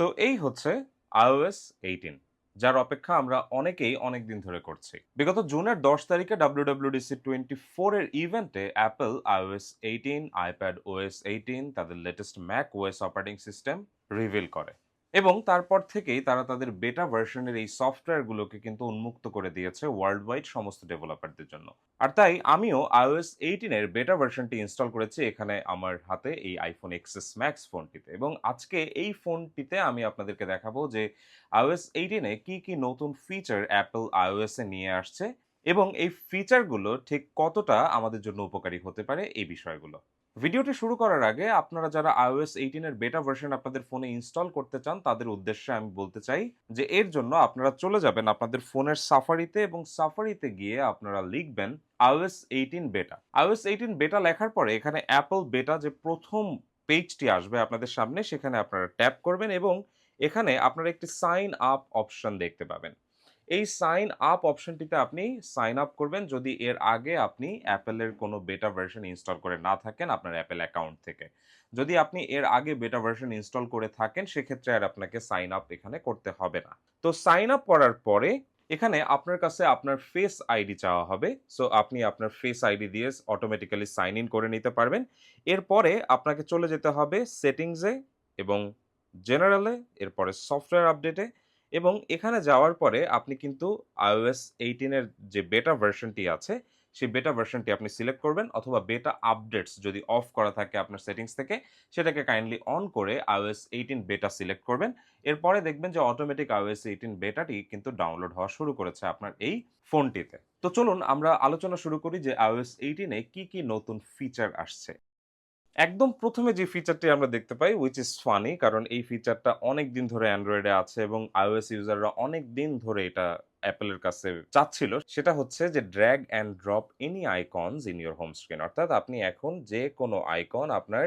তো এই হচ্ছে আইওএস এইটিন যার অপেক্ষা আমরা অনেকেই অনেক দিন ধরে করছি। বিগত জুনের দশ তারিখে ডাব্লিউডাব্লিউডিসি টোয়েন্টি ফোর এর ইভেন্টে Apple iOS eighteen iPad OS eighteen তাদের latest Mac OS operating system reveal করে। এবং তারপর থেকেই তারা তাদের বেটা ভার্সনের এই সফটওয়্যারগুলোকে কিন্তু উন্মুক্ত করে দিয়েছে ওয়ার্ল্ড ওয়াইড সমস্ত ডেভেলপারদের জন্য। আর তাই আমিও iOS এইটিনের বেটা ভার্সনটি ইনস্টল করেছি এখানে আমার হাতে এই আইফোন এক্সএস ম্যাক্স ফোনটিতে এবং আজকে এই ফোনটিতে আমি আপনাদেরকে দেখাবো যে iOS এইটিনে কি কি নতুন ফিচার অ্যাপল এ নিয়ে আসছে এবং এই ফিচারগুলো ঠিক কতটা আমাদের জন্য উপকারী হতে পারে এই বিষয়গুলো। ভিডিওটি শুরু করার আগে আপনারা যারা iOS এইটিনের বেটা ভার্সন আপনাদের ফোনে ইনস্টল করতে চান, তাদের উদ্দেশ্যে আমি বলতে চাই যে এর জন্য আপনারা চলে যাবেন আপনাদের ফোনের সাফারিতে এবং সাফারিতে গিয়ে আপনারা লিখবেন iOS eighteen beta iOS eighteen beta লেখার পরে এখানে অ্যাপল বেটা যে প্রথম পেজটি আসবে আপনাদের সামনে, সেখানে আপনারা ট্যাপ করবেন এবং এখানে আপনারা একটি সাইন আপ অপশন দেখতে পাবেন। এই সাইন আপ অপশনটিতে আপনি সাইন আপ করবেন যদি এর আগে আপনি অ্যাপেলের কোনো বেটা ভার্সন ইনস্টল করে না থাকেন আপনার অ্যাপেল অ্যাকাউন্ট থেকে। যদি আপনি এর আগে বেটা ভার্সন ইনস্টল করে থাকেন, সেক্ষেত্রে আর আপনাকে সাইন আপ এখানে করতে হবে না। তো সাইন আপ করার পরে এখানে আপনার কাছে আপনার ফেস আইডি চাওয়া হবে। সো আপনি আপনার ফেস আইডি দিয়ে অটোমেটিক্যালি সাইন ইন করে নিতে পারবেন। এরপরে আপনাকে চলে যেতে হবে সেটিংসে এবং জেনারেলে এরপরে সফটওয়্যার আপডেটে এবং এখানে যাওয়ার পরে আপনি কিন্তু iOS এইটিনের যে বেটা ভার্সনটি আছে, সেই বেটা ভার্সনটি আপনি সিলেক্ট করবেন অথবা বেটা আপডেটস যদি অফ করা থাকে আপনার সেটিংস থেকে, সেটাকে কাইন্ডলি অন করে iOS এইটিন বেটা সিলেক্ট করবেন। এরপরে দেখবেন যে অটোমেটিক iOS এইটিন বেটাটি কিন্তু ডাউনলোড হওয়া শুরু করেছে আপনার এই ফোনটিতে তো চলুন আমরা আলোচনা শুরু করি যে iOS এইটিনে কি কি নতুন ফিচার আসছে। একদম প্রথমে যে ফিচারটি আমরা দেখতে পাই উইচ ইজ ফানি কারণ এই ফিচারটা অনেক দিন ধরে অ্যান্ড্রয়েডে আছে এবং আইওএস ইউজাররা অনেক দিন ধরে এটা অ্যাপেলের কাছে চাচ্ছিল। সেটা হচ্ছে যে drag and drop any icons in your home screen অর্থাৎ আপনি এখন যে কোনো আইকন আপনার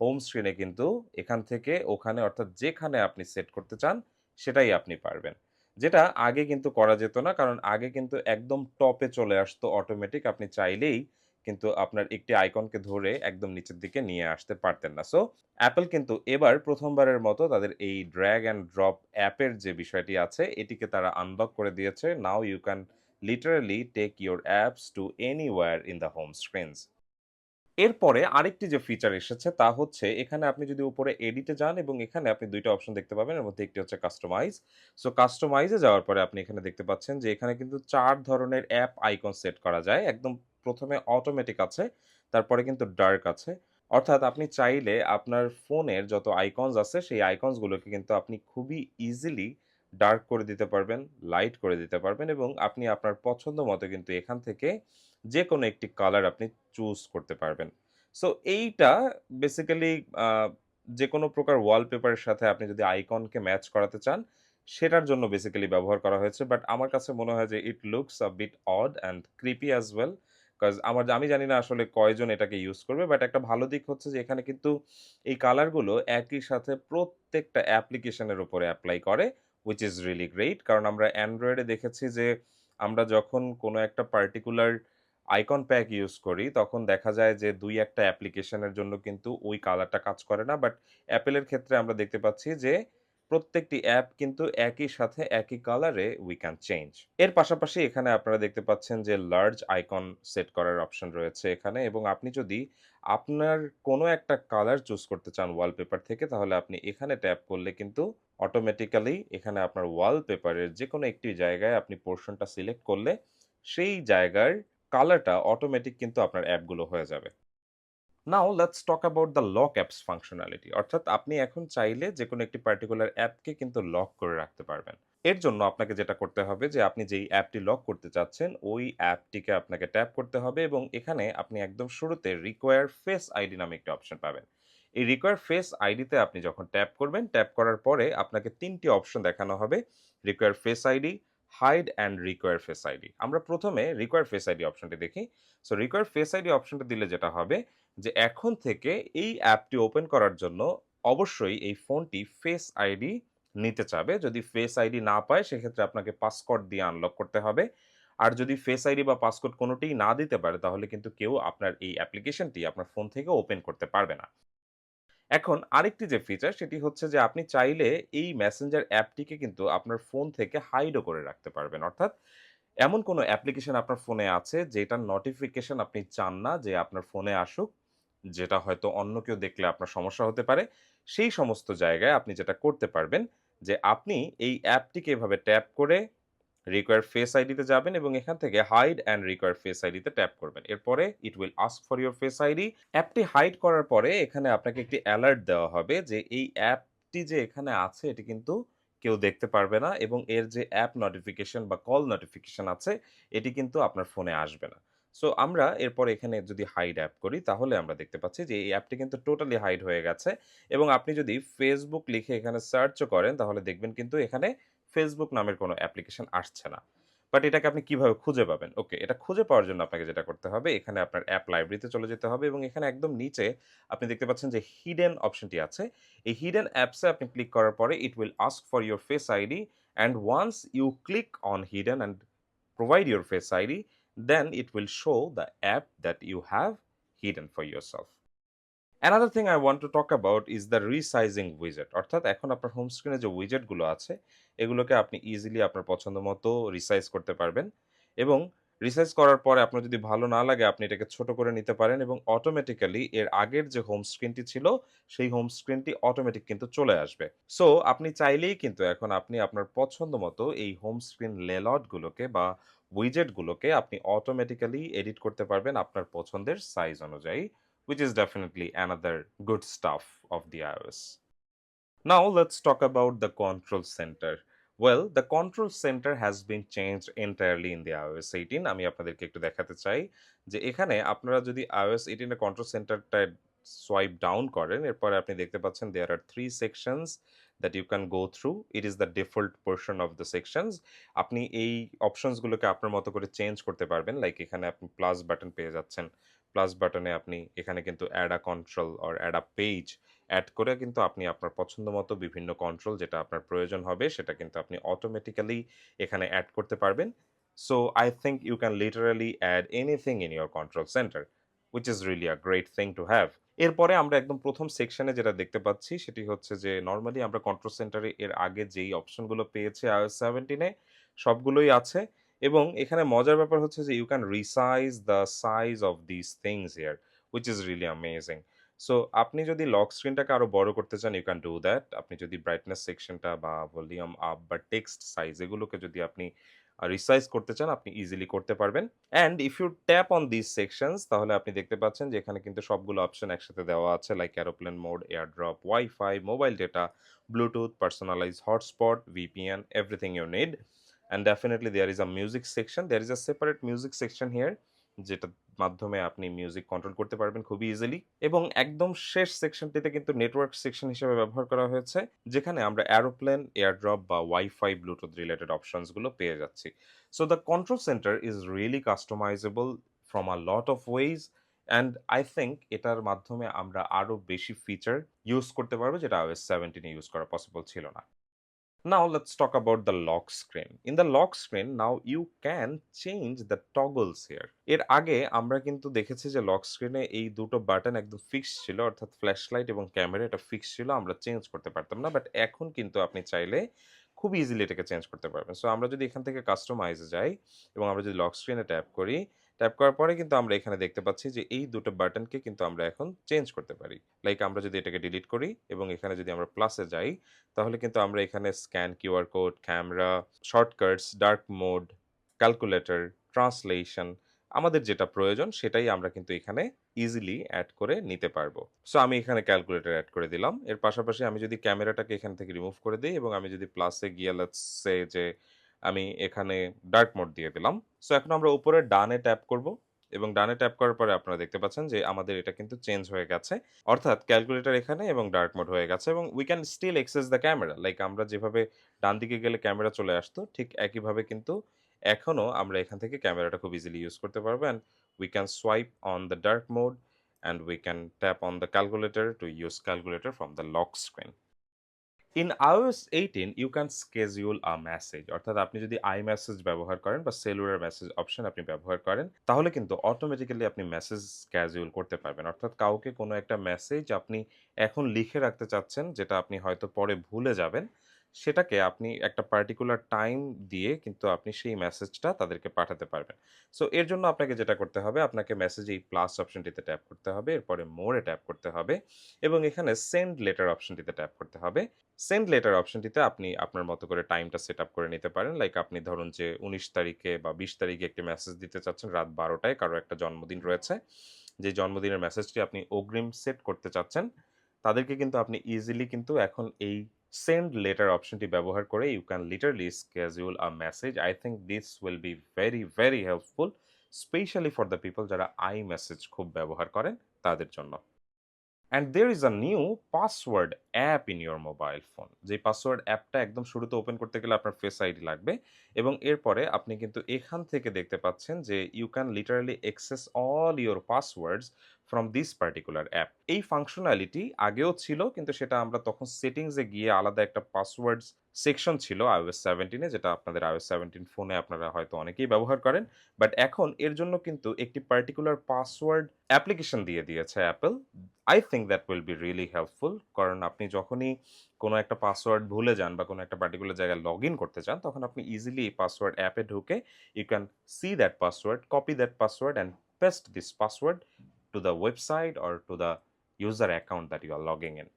হোম স্ক্রিনে কিন্তু এখান থেকে ওখানে, অর্থাৎ যেখানে আপনি সেট করতে চান, সেটাই আপনি পারবেন। যেটা আগে কিন্তু করা যেত না, কারণ আগে কিন্তু একদম টপে চলে আসতো অটোমেটিক আপনি চাইলেই কিন্তু আপনার একটি আইকনকে ধরে একদম নিচের দিকে নিয়ে আসতে পারতেন না। সো অ্যাপল কিন্তু এবার প্রথমবারের মতো তাদের এই ড্র্যাগ অ্যান্ড ড্রপ অ্যাপের যে বিষয়টি আছে, এটিকে তারা আনলক করে দিয়েছে। Now you can literally take your apps to anywhere in the home screens এরপরে আরেকটি যে ফিচার এসেছে তা হচ্ছে, এখানে আপনি যদি উপরে এডিটে যান এবং এখানে আপনি দুইটা অপশন দেখতে পাবেন। এর মধ্যে একটি হচ্ছে কাস্টমাইজ সো কাস্টমাইজে যাওয়ার পরে আপনি এখানে দেখতে পাচ্ছেন যে এখানে কিন্তু চার ধরনের অ্যাপ আইকন সেট করা যায়। একদম প্রথমে অটোমেটিক আছে, তারপরে কিন্তু ডার্ক আছে। অর্থাৎ আপনি চাইলে আপনার ফোনের যত আইকনস আছে, সেই আইকনসগুলোকে কিন্তু আপনি খুবই ইজিলি ডার্ক করে দিতে পারবেন লাইট করে দিতে পারবেন এবং আপনি আপনার পছন্দ মতো কিন্তু এখান থেকে যে কোনো একটি কালার আপনি চুজ করতে পারবেন। সো এইটা বেসিক্যালি যে কোনো প্রকার ওয়ালপেপারের সাথে আপনি যদি আইকনকে ম্যাচ করাতে চান, সেটার জন্য বেসিক্যালি ব্যবহার করা হয়েছে। বাট আমার কাছে মনে হয় যে it looks a bit odd and creepy as well cause আমার আমি জানি না আসলে কয়জন এটাকে ইউজ করবে বাট একটা ভালো দিক হচ্ছে যে এখানে কিন্তু এই কালারগুলো একই সাথে প্রত্যেকটা অ্যাপ্লিকেশনের উপরে অ্যাপ্লাই করে উইচ ইজ রিয়েলি গ্রেট কারণ আমরা অ্যান্ড্রয়েডে দেখেছি যে আমরা যখন কোনো একটা পার্টিকুলার আইকন প্যাক ইউজ করি, তখন দেখা যায় যে দুই একটা অ্যাপ্লিকেশনের জন্য কিন্তু ওই কালারটা কাজ করে না। বাট অ্যাপেলের ক্ষেত্রে আমরা দেখতে পাচ্ছি যে প্রত্যেকটি অ্যাপ কিন্তু একই সাথে একই কালারে উই ক্যান চেঞ্জ এর পাশাপাশি এখানে আপনারা দেখতে পাচ্ছেন যে লার্জ আইকন সেট করার অপশন রয়েছে এখানে এবং আপনি যদি আপনার কোনো একটা কালার চুজ করতে চান ওয়ালপেপার থেকে, তাহলে আপনি এখানে ট্যাপ করলে কিন্তু অটোমেটিক্যালি এখানে আপনার ওয়ালপেপারের যে কোনো একটি জায়গায় আপনি পোর্শনটা সিলেক্ট করলে সেই জায়গার কালারটা অটোমেটিক কিন্তু আপনার অ্যাপগুলো হয়ে যাবে। Now let's talk about the lock apps functionality অর্থাৎ আপনি এখন চাইলে যে কোনো একটি পার্টিকুলার অ্যাপকে কিন্তু লক করে রাখতে পারবেন। এর জন্য আপনাকে যেটা করতে হবে যে, আপনি যেই অ্যাপটি লক করতে চাচ্ছেন, ওই অ্যাপটিকে আপনাকে ট্যাপ করতে হবে এবং এখানে আপনি একদম শুরুতে রিকোয়ার ফেস আইডি নামে একটি অপশন পাবেন। এই রিকোয়ার ফেস আইডিতে আপনি যখন ট্যাপ করবেন ট্যাপ করার পরে আপনাকে তিনটি অপশন দেখানো হবে। Require face ID hide and require face ID আমরা প্রথমে রিকোয়ার ফেস আইডি অপশনটি দেখি। সো রিকোয়ার ফেস আইডি অপশনটা দিলে যেটা হবে যে, এখন থেকে এই অ্যাপটি ওপেন করার জন্য অবশ্যই এই ফোনটি ফেস আইডি নিতে চাবে। যদি ফেস আইডি না পায়, সেক্ষেত্রে আপনাকে পাসকোড দিয়ে আনলক করতে হবে। আর যদি ফেস আইডি বা পাসকোড কোনোটিই না দিতে পারে, তাহলে কিন্তু কেউ আপনার এই অ্যাপ্লিকেশনটি আপনার ফোন থেকে ওপেন করতে পারবে না। এখন আরেকটি যে ফিচার সেটি হচ্ছে যে আপনি চাইলে এই মেসেঞ্জার অ্যাপটিকে কিন্তু আপনার ফোন থেকে হাইডও করে রাখতে পারবেন। অর্থাৎ এমন কোনো অ্যাপ্লিকেশন আপনার ফোনে আছে যেটার নোটিফিকেশন আপনি চান না যে আপনার ফোনে আসুক, যেটা হয়তো অন্য কেউ দেখলে আপনার সমস্যা হতে পারে। সেই সমস্ত জায়গায় আপনি যেটা করতে পারবেন যে আপনি এই অ্যাপটিকে এভাবে ট্যাপ করে রিকোয়ার ফেস আইডিতে যাবেন এবং এখান থেকে হাইড অ্যান্ড রিকোয়ার ফেস আইডিতে ট্যাপ করবেন। এরপরে it will ask for your face ID. অ্যাপটি হাইড করার পরে এখানে আপনাকে একটি অ্যালার্ট দেওয়া হবে যে এই অ্যাপটি যে এখানে আছে, এটি কিন্তু কেউ দেখতে পারবে না এবং এর যে অ্যাপ নোটিফিকেশন বা কল নোটিফিকেশন আছে, এটি কিন্তু আপনার ফোনে আসবে না। সো আমরা এরপর এখানে যদি হাইড অ্যাপ করি, তাহলে আমরা দেখতে পাচ্ছি যে এই অ্যাপটি কিন্তু টোটালি হাইড হয়ে গেছে এবং আপনি যদি ফেসবুক লিখে এখানে সার্চও করেন, তাহলে দেখবেন কিন্তু এখানে ফেসবুক নামের কোনো অ্যাপ্লিকেশন আসছে না। বাট এটাকে আপনি কীভাবে খুঁজে পাবেন? ওকে, এটা খুঁজে পাওয়ার জন্য আপনাকে যেটা করতে হবে এখানে আপনার অ্যাপ লাইব্রেরিতে চলে যেতে হবে এবং এখানে একদম নিচে আপনি দেখতে পাচ্ছেন যে হিডেন অপশনটি আছে। এই হিডেন অ্যাপসে আপনি ক্লিক করার পরে it will ask for your face ID and once you click on hidden and provide your face ID, then it show the app app you have hidden for your yourself. Another thing I want to talk about is the resizing widget. অর্থাৎ এখন আপনার home স্ক্রিনে যে উইজেটগুলো আছে, এগুলোকে আপনি easily আপনার পছন্দ মতো রিসাইজ করতে পারবেন এবং রিসাইজ করার পরে আপনার যদি ভালো না লাগে, আপনি এটাকে ছোট করে নিতে পারেন এবং অটোমেটিক্যালি এর আগের যে হোম স্ক্রিনটি ছিল, সেই হোম স্ক্রিনটি অটোমেটিক কিন্তু চলে আসবে। সো আপনি চাইলেই কিন্তু এখন আপনি আপনার পছন্দ মতো এই হোম স্ক্রিন লেলট গুলোকে বা উইজেট গুলোকে আপনি অটোমেটিক্যালি এডিট করতে পারবেন আপনার পছন্দের সাইজ অনুযায়ী। Which is definitely another good stuff of the iOS. Now let's talk about the control center. Well, the control center has been changed entirely in the iOS 18. আমি আপনাদেরকে একটু দেখাতে চাই যে এখানে আপনারা যদি 18 এর কন্ট্রোল সেন্টারটা সোয়াইপ ডাউন করেন এরপরে আপনি দেখতে পাচ্ছেন there are three sections that you can go through it is the default portion of the sections আপনি এই অপশনসগুলোকে আপনার মতো করে চেঞ্জ করতে পারবেন লাইক এখানে আপনি প্লাস বাটন পেয়ে যাচ্ছেন প্লাস বাটনে আপনি এখানে কিন্তু add a control or add a page add করে কিন্তু আপনি আপনার পছন্দ মতো বিভিন্ন কন্ট্রোল যেটা আপনার প্রয়োজন হবে সেটা কিন্তু আপনি অটোমেটিক্যালি এখানে অ্যাড করতে পারবেন। So I think you can literally add anything in your control centre which is really a great thing to have এরপরে আমরা একদম প্রথম সেকশনে যেটা দেখতে পাচ্ছি সেটি হচ্ছে যে নর্মালি আমরা কন্ট্রোল সেন্টারে এর আগে যেই অপশনগুলো পেয়েছি 17 এ সবগুলোই আছে। এবং এখানে মজার ব্যাপার হচ্ছে যে you can resize the size of this things here which is really amazing so আপনি যদি লক স্ক্রিনটাকে আরও বড় করতে চান ইউ ক্যান ডু দ্যাট আপনি যদি ব্রাইটনেস সেকশনটা বা ভলিউম আপ বা টেক্সট সাইজ এগুলোকে যদি আপনি রিসাইজ করতে চান, আপনি ইজিলি করতে পারবেন। And if you tap on this sections তাহলে আপনি দেখতে পাচ্ছেন যে, এখানে কিন্তু সবগুলো অপশন একসাথে দেওয়া আছে like aeroplane mode AirDrop wifi mobile data Bluetooth personalise hotspot VPN everything you need and definitely there is a music section there is a separate music section here যেটার মাধ্যমে আপনি মিউজিক কন্ট্রোল করতে পারবেন খুবই easily এবং একদম শেষ সেকশনটিতে কিন্তু নেটওয়ার্ক সেকশন হিসেবে ব্যবহার করা হয়েছে, যেখানে আমরা অ্যারোপ্লেন এয়ারড্রপ বা ওয়াইফাই ব্লুটুথ রিলেটেড অপশনসগুলো পেয়ে যাচ্ছি। So the control centre is really customisable from a lot of ways and I think এটার মাধ্যমে আমরা আরও বেশি ফিচার ইউজ করতে পারব যেটা 17 এ ইউজ করা পসিবল ছিল না। Now let's talk about the lock screen. In the lock screen, now you can change the toggles here. এর আগে আমরা কিন্তু দেখেছি যে লক স্ক্রিনে এই দুটো বাটন একদম ফিক্স ছিল অর্থাৎ ফ্ল্যাশ লাইট এবং ক্যামেরা এটা ফিক্স ছিল আমরা চেঞ্জ করতে পারতাম না বাট এখন কিন্তু আপনি চাইলে খুব ইজিলি এটাকে চেঞ্জ করতে পারবেন সো আমরা যদি এখান থেকে কাস্টমাইজে যাই এবং আমরা যদি লক স্ক্রিনে ট্যাপ করি ট্যাপ করার পরে কিন্তু আমরা এখানে দেখতে পাচ্ছি যে এই দুটো বাটনকে কিন্তু আমরা এখন চেঞ্জ করতে পারি। লাইক আমরা যদি এটাকে ডিলিট করি এবং এখানে যদি আমরা প্লাসে যাই, তাহলে কিন্তু আমরা এখানে scan QR code camera shortcuts dark mode calculator translation আমাদের যেটা প্রয়োজন সেটাই আমরা কিন্তু এখানে ইজিলি অ্যাড করে নিতে পারব। সো আমি এখানে ক্যালকুলেটর অ্যাড করে দিলাম। এর পাশাপাশি আমি যদি ক্যামেরাটাকে এখান থেকে রিমুভ করে দিই এবং আমি যদি প্লাসে গিয়ে সে যে আমি এখানে ডার্ক মোড দিয়ে দিলাম। সো এখন আমরা উপরে ডানে ট্যাপ করব এবং ডানে ট্যাপ করার পরে আপনারা দেখতে পাচ্ছেন যে আমাদের এটা কিন্তু চেঞ্জ হয়ে গেছে। অর্থাৎ ক্যালকুলেটর এখানে এবং ডার্ক মোড হয়ে গেছে এবং we can still access the camera like আমরা যেভাবে ডান দিকে গেলে ক্যামেরা চলে আসতো, ঠিক একইভাবে কিন্তু এখনও আমরা এখান থেকে ক্যামেরাটা খুব ইজিলি ইউজ করতে পারব and we can swipe on the dark mode and we can tap on the calculator to use calculator from the lock screen in iOS 18 you can schedule a message অর্থাৎ আপনি যদি I message ব্যবহার করেন বা cellular message option আপনি ব্যবহার করেন, তাহলে কিন্তু অটোমেটিক্যালি আপনি মেসেজ স্কেজিউল করতে পারবেন। অর্থাৎ কাউকে কোনো একটা মেসেজ আপনি এখন লিখে রাখতে চাচ্ছেন, যেটা আপনি হয়তো পরে ভুলে যাবেন। সেটাকে আপনি একটা পার্টিকুলার টাইম দিয়ে কিন্তু আপনি সেই মেসেজটা তাদেরকে পাঠাতে পারবেন। সো এর জন্য আপনাকে যেটা করতে হবে আপনাকে মেসেজ এই প্লাস অপশনটিতে ট্যাপ করতে হবে। এরপরে মোর ট্যাপ করতে হবে এবং এখানে সেন্ড লেটার অপশনটিতে ট্যাপ করতে হবে। সেন্ড লেটার অপশনটিতে আপনি আপনার মতো করে টাইমটা সেট আপ করে নিতে পারেন। লাইক আপনি ধরুন যে ১৯ তারিখে বা ২০ তারিখে একটি মেসেজ দিতে চাচ্ছেন রাত ১২ টায় কারও একটা জন্মদিন রয়েছে। যে জন্মদিনের মেসেজটি আপনি অগ্রিম সেট করতে চাচ্ছেন, তাদেরকে কিন্তু আপনি ইজিলি কিন্তু এখন এই সেন্ড লেটার অপশনটি ব্যবহার করে you can literally schedule a message. I think this will be very, very helpful specially for the people যারা iMessage খুব ব্যবহার করেন তাদের জন্য। And there is a new password app in your mobile phone যে পাসওয়ার্ড অ্যাপটা একদম শুরুতে ওপেন করতে গেলে আপনার ফেস আইডি লাগবে এবং এরপরে আপনি কিন্তু এখান থেকে দেখতে পাচ্ছেন যে you can literally access all your passwords from this particular app এই ফাংশনালিটি আগেও ছিল, কিন্তু সেটা আমরা তখন সেটিংসে গিয়ে আলাদা একটা পাসওয়ার্ডস সেকশন ছিল 17 এ, যেটা আপনাদের iOS 17 ফোনে আপনারা হয়তো অনেকেই ব্যবহার করেন। বাট এখন এর জন্য কিন্তু একটি পার্টিকুলার পাসওয়ার্ড অ্যাপ্লিকেশন দিয়ে দিয়েছে Apple I think that will be really helpful কারণ আপনি যখনই কোনো একটা পাসওয়ার্ড ভুলে যান বা কোনো একটা পার্টিকুলার জায়গায় লগ ইন করতে চান, তখন আপনি ইজিলি এই পাসওয়ার্ড অ্যাপে ঢুকে you can see that password copy that password and paste this password to the website or to the user account that you are logging in.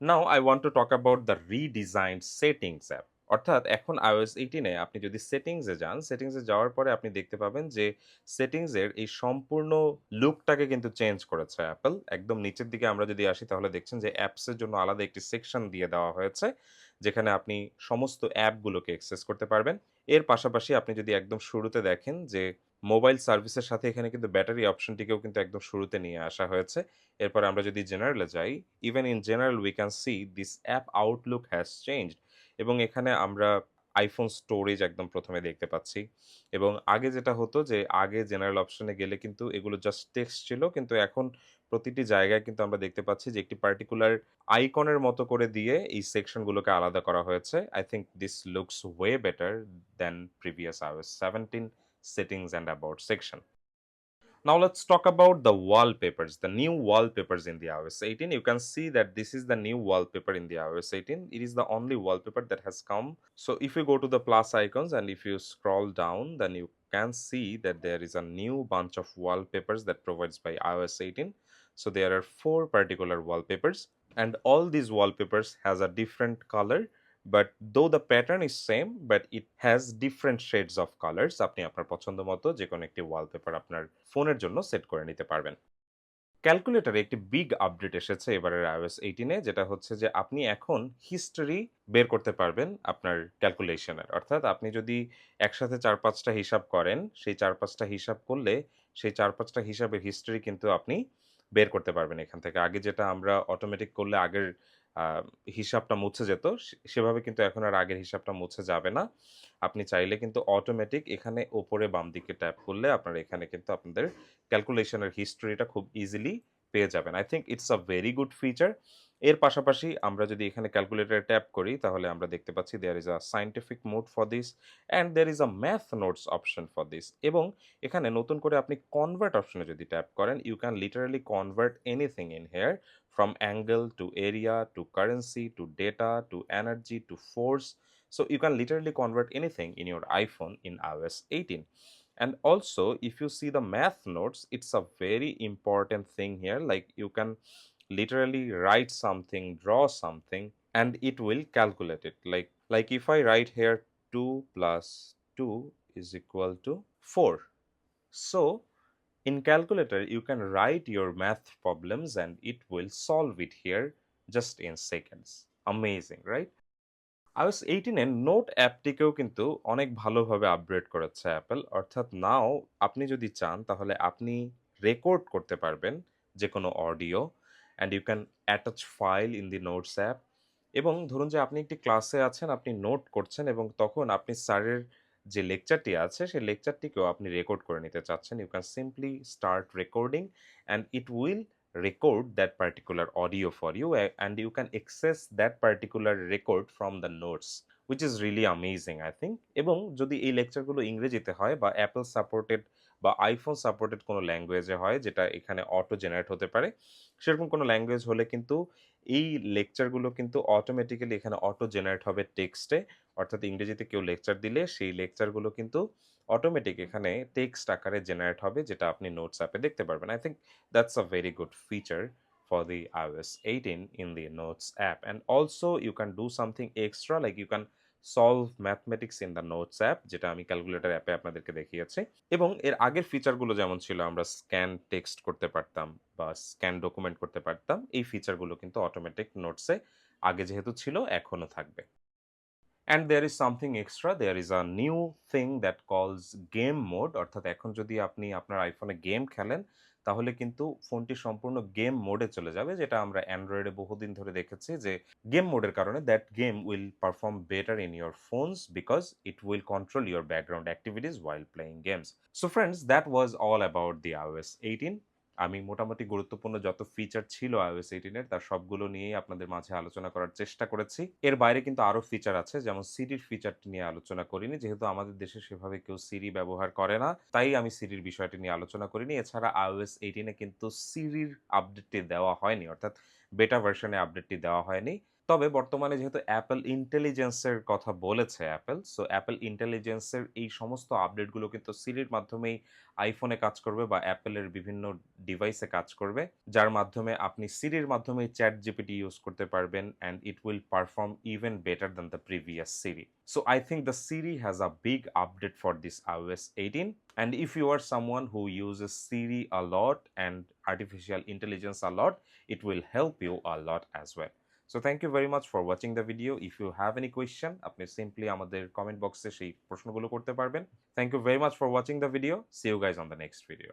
Now I want to talk about the redesigned settings app. অর্থাৎ এখন iOS 18 এ আপনি যদি settings যান, settings যাওয়ার পরে আপনি দেখতে পাবেন যে সেটিংস এর এই সম্পূর্ণ লুকটাকে কিন্তু চেঞ্জ করেছে অ্যাপল। একদম নিচের দিকে আমরা যদি আসি তাহলে দেখছেন যে অ্যাপস এর জন্য আলাদা একটি সেকশন দিয়ে দেওয়া হয়েছে। যেখানে আপনি সমস্ত অ্যাপগুলোকে অ্যাক্সেস করতে পারবেন। এর পাশাপাশি আপনি যদি একদম শুরুতে দেখেন যে মোবাইল সার্ভিসের সাথে এখানে কিন্তু ব্যাটারি অপশনটিকেও কিন্তু একদম শুরুতে নিয়ে আসা হয়েছে। এরপরে আমরা যদি জেনারেলে যাই, even in general we can see this app outlook has changed এবং এখানে আমরা আইফোন স্টোরেজ একদম প্রথমে দেখতে পাচ্ছি এবং আগে যেটা হতো যে আগে জেনারেল অপশনে গেলে কিন্তু এগুলো জাস্ট টেক্সট ছিল। কিন্তু এখন প্রতিটি জায়গায় কিন্তু আমরা দেখতে পাচ্ছি যে একটি পার্টিকুলার আইকনের মতো করে দিয়ে এই সেকশনগুলোকে আলাদা করা হয়েছে। I think this looks way better than previous iOS 17 settings and about section. Now let's talk about the wallpapers, the new wallpapers in the iOS 18. You can see that this is the new wallpaper in the iOS 18. It is the only wallpaper that has come. So if you go to the plus icons and if you scroll down, then you can see that there is a new bunch of wallpapers that provides by iOS 18. So there are four particular wallpapers and all these wallpapers has a different color but though the pattern is same but it has different shades of colours আপনি আপনার পছন্দ মতো যে কোনো একটি wallpaper আপনার ফোনের জন্য সেট করে নিতে পারবেন। ক্যালকুলেটারে একটি বিগ আপডেট এসেছে এবারের iOS 18 এ, যেটা হচ্ছে যে আপনি এখন হিস্টোরি বের করতে পারবেন আপনার ক্যালকুলেশনের অর্থাৎ আপনি যদি একসাথে চার পাঁচটা হিসাব করেন, সেই চার পাঁচটা হিসাব করলে সেই চার পাঁচটা হিসাবের হিস্টোরি কিন্তু আপনি বের করতে পারবেন এখান থেকে। আগে যেটা আমরা অটোমেটিক করলে আগের হিসাবটা মুছে যেত। সেভাবে কিন্তু এখন আর আগের হিসাবটা মুছে যাবে না। আপনি চাইলে কিন্তু অটোমেটিক এখানে ওপরে বাম দিকে ট্যাপ করলে আপনার এখানে কিন্তু আপনাদের ক্যালকুলেশনের হিস্টরিটা খুব ইজিলি পেয়ে যাবেন। I think it's a very good feature. এর পাশাপাশি আমরা যদি এখানে ক্যালকুলেটরে ট্যাপ করি, তাহলে আমরা দেখতে পাচ্ছি there is a scientific mode for this and there is a math notes option for this এবং এখানে নতুন করে আপনি কনভার্ট অপশনে যদি ট্যাপ করেন you can literally convert anything in here from angle to area to currency to data to energy to force. So you can literally convert anything in your iPhone in iOS 18. And also, if you see the math notes, it's a very important thing here. Like you can literally write something, draw something, and it will calculate it. Like like if I write here 2 plus 2 is equal to 4. So in calculator, you can write your math problems and it will solve it here just in seconds. Amazing, right? iOS 18 এর note অ্যাপটিকেও কিন্তু অনেক ভালোভাবে upgrade করেছে Apple অর্থাৎ নাও আপনি যদি চান তাহলে আপনি রেকর্ড করতে পারবেন যে কোনো audio and you can attach file in the notes app এবং ধরুন যে আপনি একটি ক্লাসে আছেন আপনি নোট করছেন এবং তখন আপনি স্যারের যে লেকচারটি আছে, সেই লেকচারটিকেও আপনি রেকর্ড করে নিতে চাচ্ছেন। You can simply start recording and it will record that particular audio for you and you can access that particular record from the notes which is really amazing I think এবং যদি এই লেকচারগুলো ইংরেজিতে হয় বা অ্যাপল সাপোর্টেড বা iPhone supported কোনো ল্যাঙ্গুয়েজে হয় যেটা এখানে অটো জেনারেট হতে পারে। সেরকম কোনো ল্যাঙ্গুয়েজ হলে কিন্তু এই লেকচারগুলো কিন্তু অটোমেটিক্যালি এখানে অটো জেনারেট হবে টেক্সটে অর্থাৎ ইংরেজিতে কেউ লেকচার দিলে সেই লেকচারগুলো কিন্তু অটোমেটিক এখানে টেক্সট আকারে জেনারেট হবে যেটা আপনি নোটস অ্যাপে দেখতে পারবেন। I think that's a very good feature for the iOS 18 in the Notes app. And also you can do something extra, like you can solve mathematics in the notes app যেটা আমি calculator অ্যাপে আপনাদেরকে দেখিয়েছি। এবং এর আগের ফিচারগুলো যেমন ছিল, আমরা স্ক্যান টেক্সট করতে পারতাম বা স্ক্যান ডকুমেন্ট করতে পারতাম, এই ফিচারগুলো কিন্তু অটোমেটিক নোটসে আগে যেহেতু ছিল, এখনও থাকবে। And there is something extra there is a new thing that calls game mode অর্থাৎ এখন যদি আপনি আপনার আইফোনে গেম খেলেন তাহলে কিন্তু ফোনটি সম্পূর্ণ গেম মোডে চলে যাবে, যেটা আমরা অ্যান্ড্রয়েডে বহুদিন ধরে দেখেছি যে, গেম মোডের কারণে that game will perform better in your phones because it will control your background activities while playing games so friends that was all about the iOS eighteen আমি মোটামুটি গুরুত্বপূর্ণ যত ফিচার ছিল আইওএস এইটিন এর, তার সবগুলো নিয়েই আপনাদের মাঝে আলোচনা করার চেষ্টা করেছি। এর বাইরে কিন্তু আরও ফিচার আছে, যেমন সিরির ফিচারটি নিয়ে আলোচনা করিনি, যেহেতু আমাদের দেশে সেভাবে কেউ সিরি ব্যবহার করে না, তাই আমি সিরির বিষয়টি নিয়ে আলোচনা করিনি। এছাড়া iOS 18 এ কিন্তু সিরির আপডেটটি দেওয়া হয়নি, অর্থাৎ বেটা ভার্সনে আপডেটটি দেওয়া হয়নি। তবে বর্তমানে যেহেতু অ্যাপেল ইন্টেলিজেন্সের কথা বলেছে অ্যাপল সো অ্যাপেল ইন্টেলিজেন্সের এই সমস্ত আপডেটগুলো কিন্তু সিরির মাধ্যমেই আইফোনে কাজ করবে বা অ্যাপেলের বিভিন্ন ডিভাইসে কাজ করবে, যার মাধ্যমে আপনি সিরির মাধ্যমে চ্যাট জিপিটি ইউজ করতে পারবেন and it will perform even better than the previous Siri so I think the Siri has a big update for this iOS 18 and if you are someone who uses Siri a lot and artificial intelligence a lot, it will help you a lot as well. So thank you very much for watching the video if you have any question আপনি simply আমাদের comment বক্সে সেই প্রশ্নগুলো করতে পারবেন thank you very much for watching the video see you guys on the next video